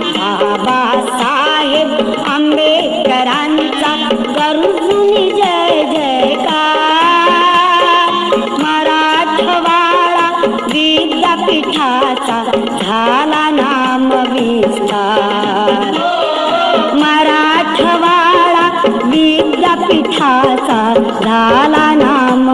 बाबासाहेब आंबेडकरांचा करून जय जयकार. मराठवाडा विद्यापीठाचा झाला नाम विस्तार. मराठवाडा विद्यापीठाचा झाला नाम